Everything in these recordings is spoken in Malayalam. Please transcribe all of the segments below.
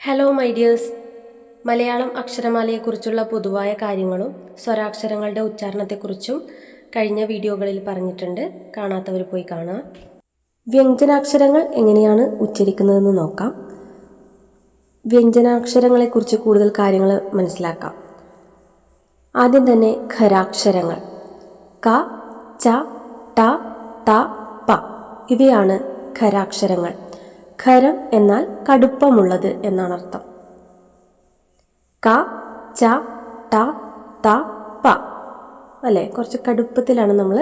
ഹലോ മൈ ഡിയേഴ്സ് മലയാളം അക്ഷരമാലയെക്കുറിച്ചുള്ള പൊതുവായ കാര്യങ്ങളും സ്വരാക്ഷരങ്ങളുടെ ഉച്ചാരണത്തെക്കുറിച്ചും കഴിഞ്ഞ വീഡിയോകളിൽ പറഞ്ഞിട്ടുണ്ട്. കാണാത്തവർ പോയി കാണാം വ്യഞ്ജനാക്ഷരങ്ങൾ എങ്ങനെയാണ് ഉച്ചരിക്കുന്നതെന്ന് നോക്കാം. വ്യഞ്ജനാക്ഷരങ്ങളെക്കുറിച്ച് കൂടുതൽ കാര്യങ്ങൾ മനസ്സിലാക്കാം. ആദ്യം തന്നെ ഖരാക്ഷരങ്ങൾ. ക ച ട ത പ. ഇവയാണ് ഖരാക്ഷരങ്ങൾ. ഖരം എന്നാൽ കടുപ്പമുള്ളത് എന്നാണ് അർത്ഥം. ക ച ട ത പ അല്ലേ? കുറച്ച് കടുപ്പത്തിലാണ് നമ്മൾ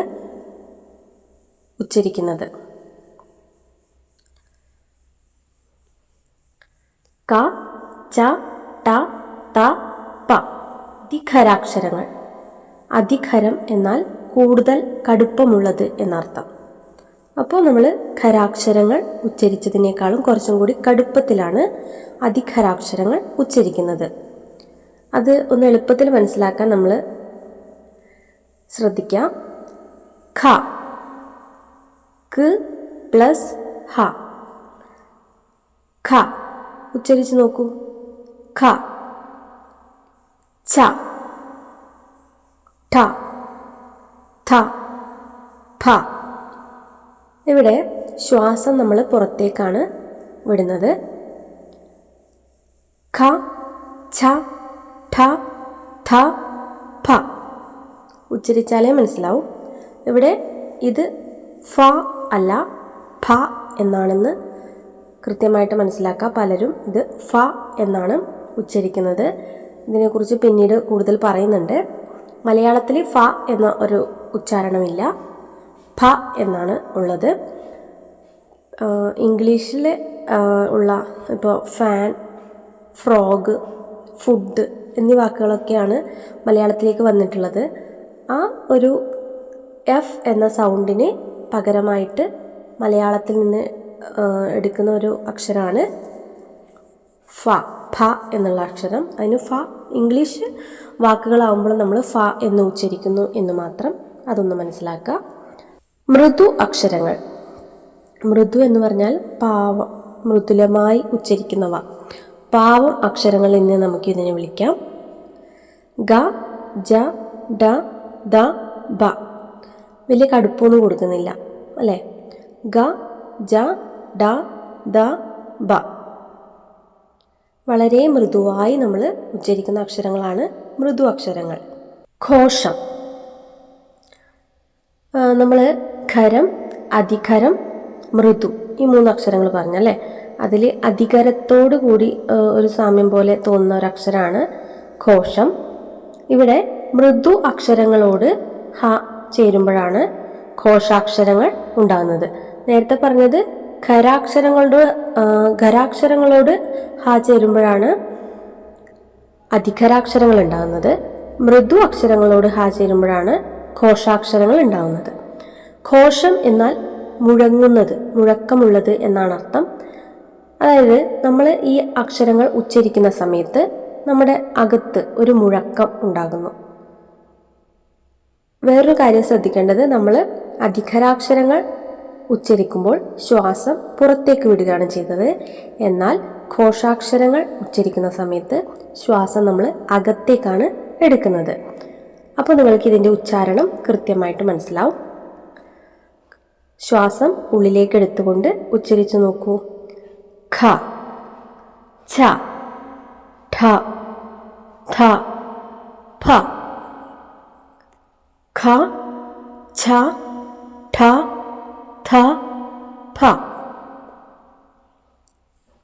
ഉച്ചരിക്കുന്നത്. ക ച ട ത പ. അധികരാക്ഷരങ്ങൾ അധികരം എന്നാൽ കൂടുതൽ കടുപ്പമുള്ളത് എന്നർത്ഥം. അപ്പോൾ നമ്മൾ ഖരാക്ഷരങ്ങൾ ഉച്ചരിച്ചതിനേക്കാളും കുറച്ചും കൂടി കടുപ്പത്തിലാണ് അതിഖരാക്ഷരങ്ങൾ ഉച്ചരിക്കുന്നത്. അത് ഒന്ന് എളുപ്പത്തിൽ മനസ്സിലാക്കാൻ നമ്മൾ ശ്രദ്ധിക്കാം. ഖ. ക് പ്ലസ് ഹ. ഖ. ഉച്ചരിച്ച് നോക്കൂ. ഖ. ഛ ഠ. ഥ ഫ ഇവിടെ ശ്വാസം നമ്മൾ പുറത്തേക്കാണ് വിടുന്നത്. ഖ ഛ ഠ ഥ ഫ. ഉച്ചരിച്ചാലേ മനസ്സിലാവും. ഇവിടെ ഇത് ഫ അല്ല ഫ എന്നാണെന്ന് കൃത്യമായിട്ട് മനസ്സിലാക്കുക പലരും ഇത് ഫ എന്നാണ് ഉച്ചരിക്കുന്നത്. ഇതിനെക്കുറിച്ച് പിന്നീട് കൂടുതൽ പറയുന്നുണ്ട്. മലയാളത്തിൽ ഫ എന്ന ഒരു ഉച്ചാരണമില്ല. ഫ എന്നാണ് ഉള്ളത്. ഇംഗ്ലീഷിൽ ഉള്ള ഇപ്പോൾ ഫാൻ ഫ്രോഗ് ഫുഡ് എന്നീ വാക്കുകളൊക്കെയാണ് മലയാളത്തിലേക്ക് വന്നിട്ടുള്ളത്. ആ ഒരു എഫ് എന്ന സൗണ്ടിന് പകരമായിട്ട് മലയാളത്തിൽ നിന്ന് എടുക്കുന്ന ഒരു അക്ഷരമാണ് ഫ ഫ എന്നുള്ള അക്ഷരം. അതിന് ഫ ഇംഗ്ലീഷ് വാക്കുകളാവുമ്പോൾ നമ്മൾ ഫ എന്ന് ഉച്ചരിക്കുന്നു എന്ന് മാത്രം അതൊന്ന് മനസ്സിലാക്കുക. മൃദു അക്ഷരങ്ങൾ. മൃദു എന്ന് പറഞ്ഞാൽ പാവം മൃദുലമായി ഉച്ചരിക്കുന്നവ. പാവം അക്ഷരങ്ങൾ എന്ന് നമുക്ക് ഇതിനെ വിളിക്കാം. ഗ ജ ഡ ദ ബ. വലിയ കടുപ്പൊന്നും കൊടുക്കുന്നില്ല അല്ലേ? ഗ ജ ഡ ദ ബ. വളരെ മൃദുവായി നമ്മൾ ഉച്ചരിക്കുന്ന അക്ഷരങ്ങളാണ് മൃദു അക്ഷരങ്ങൾ. ഘോഷം. നമ്മൾ ഖരം അധികരം മൃദു ഈ മൂന്ന് അക്ഷരങ്ങൾ പറഞ്ഞല്ലേ അതിൽ അധികരത്തോടു കൂടി ഒരു സാമ്യം പോലെ തോന്നുന്ന ഒരു അക്ഷരമാണ് ഘോഷം. ഇവിടെ മൃദു അക്ഷരങ്ങളോട് ഹ ചേരുമ്പോഴാണ് ഘോഷാക്ഷരങ്ങൾ ഉണ്ടാകുന്നത്. നേരത്തെ പറഞ്ഞത് ഖരാക്ഷരങ്ങളോട് ഖരാക്ഷരങ്ങളോട് ഹ ചേരുമ്പോഴാണ് അധികരാക്ഷരങ്ങൾ ഉണ്ടാകുന്നത്. മൃദു അക്ഷരങ്ങളോട് ഹ ചേരുമ്പോഴാണ് ഘോഷാക്ഷരങ്ങൾ ഉണ്ടാകുന്നത്. ഘോഷം എന്നാൽ മുഴങ്ങുന്നത് മുഴക്കമുള്ളത് എന്നാണ് അർത്ഥം. അതായത് നമ്മൾ ഈ അക്ഷരങ്ങൾ ഉച്ചരിക്കുന്ന സമയത്ത് നമ്മുടെ അകത്ത് ഒരു മുഴക്കം ഉണ്ടാകുന്നു. വേറൊരു കാര്യം ശ്രദ്ധിക്കേണ്ടത് നമ്മൾ അധികരാക്ഷരങ്ങൾ ഉച്ചരിക്കുമ്പോൾ ശ്വാസം പുറത്തേക്ക് വിടുകയാണ് ചെയ്തത് എന്നാൽ ഘോഷാക്ഷരങ്ങൾ ഉച്ചരിക്കുന്ന സമയത്ത് ശ്വാസം നമ്മൾ അകത്തേക്കാണ് എടുക്കുന്നത്. അപ്പോൾ നിങ്ങൾക്ക് ഇതിന്റെ ഉച്ചാരണം കൃത്യമായിട്ട് മനസ്സിലാവും. ശ്വാസം ഉള്ളിലേക്ക് എടുത്തുകൊണ്ട് ഉച്ചരിച്ചു നോക്കൂ. ഖ. ഛ ഠ. ഥ ഫ ഖ. ഛ. ഠ. ഥ ഫ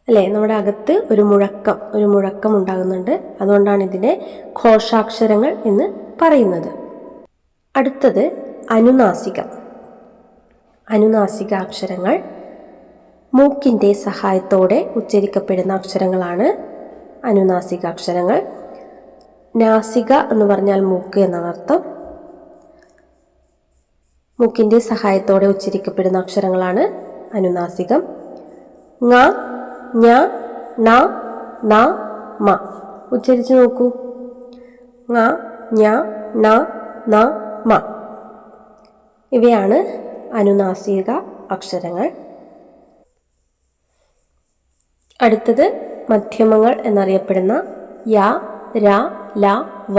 അല്ലേ? നമ്മുടെ അകത്ത് ഒരു മുഴക്കം ഒരു മുഴക്കം ഉണ്ടാകുന്നുണ്ട്. അതുകൊണ്ടാണ് ഇതിനെ ഘോഷാക്ഷരങ്ങൾ എന്ന് പറയുന്നത്. അടുത്തത് അനുനാസികം. അനുനാസിക അക്ഷരങ്ങൾ. മൂക്കിന്റെ സഹായത്തോടെ ഉച്ചരിക്കപ്പെടുന്ന അക്ഷരങ്ങളാണ് അനുനാസിക അക്ഷരങ്ങൾ. നാസിക എന്ന് പറഞ്ഞാൽ മൂക്ക് എന്നർത്ഥം. മൂക്കിന്റെ സഹായത്തോടെ ഉച്ചരിക്കപ്പെടുന്ന അക്ഷരങ്ങളാണ് അനുനാസികം. ങ ഞ ന ന മ. ഉച്ചരിച്ച് നോക്കൂ. ങ ഞ ന ന മ. ഇവയാണ് അനുനാസിക അക്ഷരങ്ങൾ. അടുത്തത് മധ്യമങ്ങൾ എന്നറിയപ്പെടുന്ന യ ര ല വ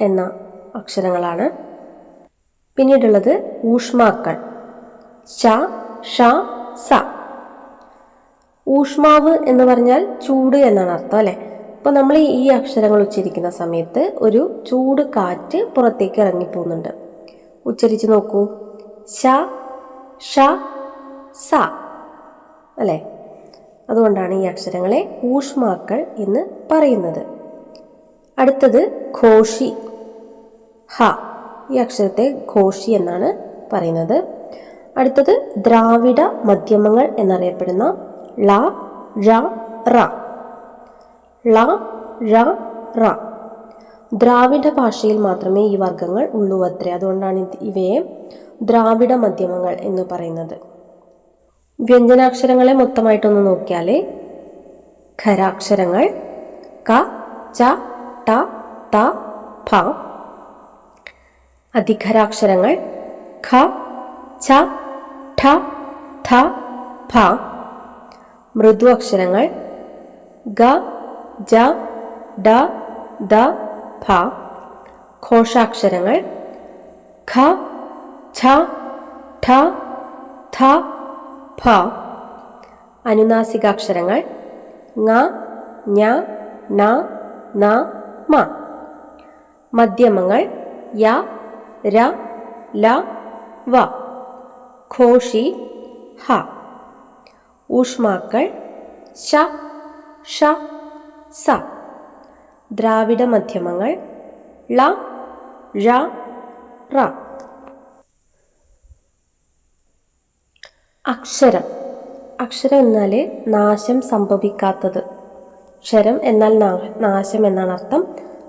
എന്ന അക്ഷരങ്ങളാണ്. പിന്നീടുള്ളത് ഊഷ്മാക്കൾ. ച ഷ സ. ഊഷ്മാവ് എന്ന് പറഞ്ഞാൽ ചൂട് എന്നാണ് അർത്ഥം അല്ലേ? അപ്പോൾ നമ്മൾ ഈ അക്ഷരങ്ങൾ ഉച്ചരിക്കുന്ന സമയത്ത് ഒരു ചൂട് കാറ്റ് പുറത്തേക്ക് ഇറങ്ങിപ്പോകുന്നുണ്ട്. ഉച്ചരിച്ച് നോക്കൂ. ശ ഷ സ. അല്ലേ? അതുകൊണ്ടാണ് ഈ അക്ഷരങ്ങളെ ഊഷ്മാക്കൾ എന്ന് പറയുന്നത്. അടുത്തത് ഘോഷി. ഹ. ഈ അക്ഷരത്തെ ഘോഷി എന്നാണ് പറയുന്നത്. അടുത്തത് ദ്രാവിഡ മധ്യമങ്ങൾ എന്നറിയപ്പെടുന്ന ള ഴ റ. ള ഴ റ. ദ്രാവിഡ ഭാഷയിൽ മാത്രമേ ഈ വർഗങ്ങൾ ഉള്ളൂ അത്രേ. അതുകൊണ്ടാണ് ഇവയെ ദ്രാവിഡ മധ്യമങ്ങൾ എന്ന് പറയുന്നത്. വ്യഞ്ജനാക്ഷരങ്ങളെ മൊത്തമായിട്ടൊന്ന് നോക്കിയാൽ ഖരാക്ഷരങ്ങൾ ക ച ട ത ഫ അധിഖരാക്ഷരങ്ങൾ ഖ ച ഠ ഥ ഫ മൃദു അക്ഷരങ്ങൾ ഗ ജ ഡ ദ ഫ ഘോഷാക്ഷരങ്ങൾ ഖ ഛ ഠ ഥ ഫ അനുനാസികാക്ഷരങ്ങൾ ങ ഞ ന ന മ. മധ്യമങ്ങൾ യ ര ല വ. ഘോഷി ഹ. ഊഷ്മാക്കൾ ശ ഷ സ. ദ്രാവിഡ മധ്യമങ്ങൾ ള ഴ റ. അക്ഷരം. അക്ഷരം എന്നാൽ നാശം സംഭവിക്കാത്തത്. ക്ഷരം എന്നാൽ നാശം എന്നാണ് അർത്ഥം.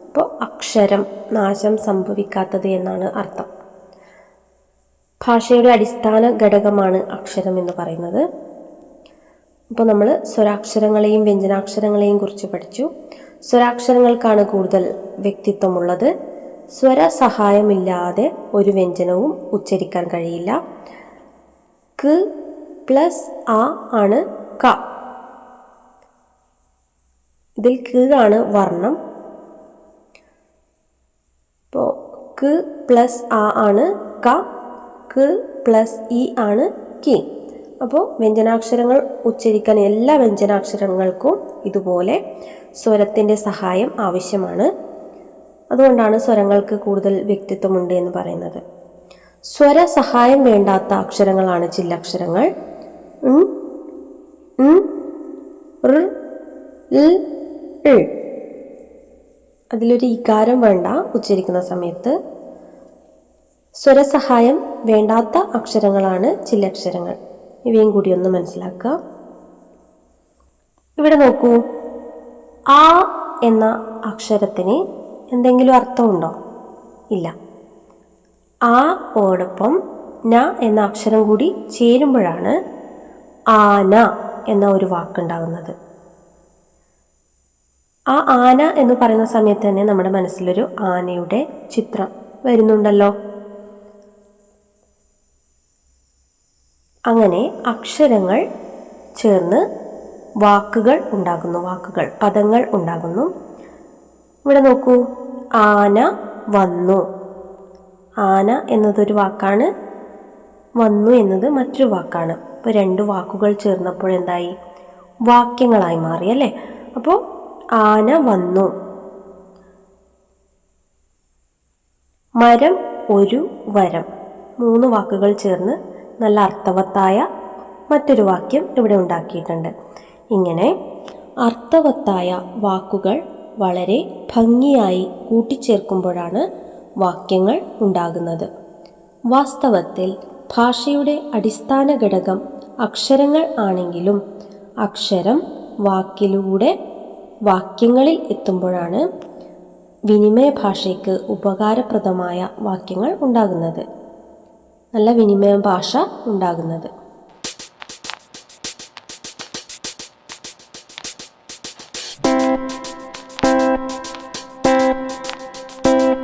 അപ്പോൾ അക്ഷരം നാശം സംഭവിക്കാത്തത് എന്നാണ് അർത്ഥം. ഭാഷയുടെ അടിസ്ഥാന ഘടകമാണ് അക്ഷരം എന്ന് പറയുന്നത്. അപ്പോൾ നമ്മൾ സ്വരാക്ഷരങ്ങളെയും വ്യഞ്ജനാക്ഷരങ്ങളെയും കുറിച്ച് പഠിച്ചു. സ്വരാക്ഷരങ്ങൾക്കാണ് കൂടുതൽ വ്യക്തിത്വമുള്ളത്. സ്വര സഹായമില്ലാതെ ഒരു വ്യഞ്ജനവും ഉച്ചരിക്കാൻ കഴിയില്ല. ക പ്ലസ് ആ ആണ് ക. ഇതിൽ ക് ആണ് വർണം. ഇപ്പോൾ ക് പ്ലസ് ആ ആണ് ക ക് പ്ലസ് ഇ ആണ് കി. അപ്പോൾ വ്യഞ്ജനാക്ഷരങ്ങൾ ഉച്ചരിക്കാൻ എല്ലാ വ്യഞ്ജനാക്ഷരങ്ങൾക്കും ഇതുപോലെ സ്വരത്തിന്റെ സഹായം ആവശ്യമാണ്. അതുകൊണ്ടാണ് സ്വരങ്ങൾക്ക് കൂടുതൽ വ്യക്തിത്വമുണ്ട് എന്ന് പറയുന്നത്. സ്വര സഹായം വേണ്ടാത്ത അക്ഷരങ്ങളാണ് ചില്ലക്ഷരങ്ങൾ. അതിലൊരു ഇകാരം വേണ്ട ഉച്ചരിക്കുന്ന സമയത്ത്. സ്വരസഹായം വേണ്ടാത്ത അക്ഷരങ്ങളാണ് ചില അക്ഷരങ്ങൾ. ഇവയും കൂടി ഒന്ന് മനസ്സിലാക്കുക ഇവിടെ നോക്കൂ. ആ എന്ന അക്ഷരത്തിന് എന്തെങ്കിലും അർത്ഥമുണ്ടോ? ഇല്ല. ആ ഓടൊപ്പം ന എന്ന അക്ഷരം കൂടി ചേരുമ്പോഴാണ് ആന എന്ന ഒരു വാക്കുണ്ടാകുന്നത് ആ ആന എന്ന് പറയുന്ന സമയത്ത് തന്നെ നമ്മുടെ മനസ്സിലൊരു ആനയുടെ ചിത്രം വരുന്നുണ്ടല്ലോ. അങ്ങനെ അക്ഷരങ്ങൾ ചേർന്ന് വാക്കുകൾ ഉണ്ടാകുന്നു വാക്കുകൾ പദങ്ങൾ ഉണ്ടാകുന്നു. ഇവിടെ നോക്കൂ ആന വന്നു. ആന എന്നതൊരു വാക്കാണ് വന്നു എന്നത് മറ്റൊരു വാക്കാണ്. അപ്പോൾ രണ്ട് വാക്കുകൾ ചേർന്നപ്പോൾ എന്തായി? വാക്യങ്ങളായി മാറി അല്ലേ? അപ്പോൾ ആന വന്നു. മരം ഒരു വരം. മൂന്ന് വാക്കുകൾ ചേർന്ന് നല്ല അർത്ഥവത്തായ മറ്റൊരു വാക്യം ഇവിടെ ഉണ്ടാക്കിയിട്ടുണ്ട്. ഇങ്ങനെ അർത്ഥവത്തായ വാക്കുകൾ വളരെ ഭംഗിയായി കൂട്ടിച്ചേർക്കുമ്പോഴാണ് വാക്യങ്ങൾ ഉണ്ടാകുന്നത്. വാസ്തവത്തിൽ ഭാഷയുടെ അടിസ്ഥാന ഘടകം അക്ഷരങ്ങൾ ആണെങ്കിലും അക്ഷരം വാക്കിലൂടെ വാക്യങ്ങളിൽ എത്തുമ്പോഴാണ് വിനിമയ ഭാഷയ്ക്ക് ഉപകാരപ്രദമായ വാക്യങ്ങൾ ഉണ്ടാകുന്നത്. നല്ല വിനിമയ ഭാഷ ഉണ്ടാകുന്നത്.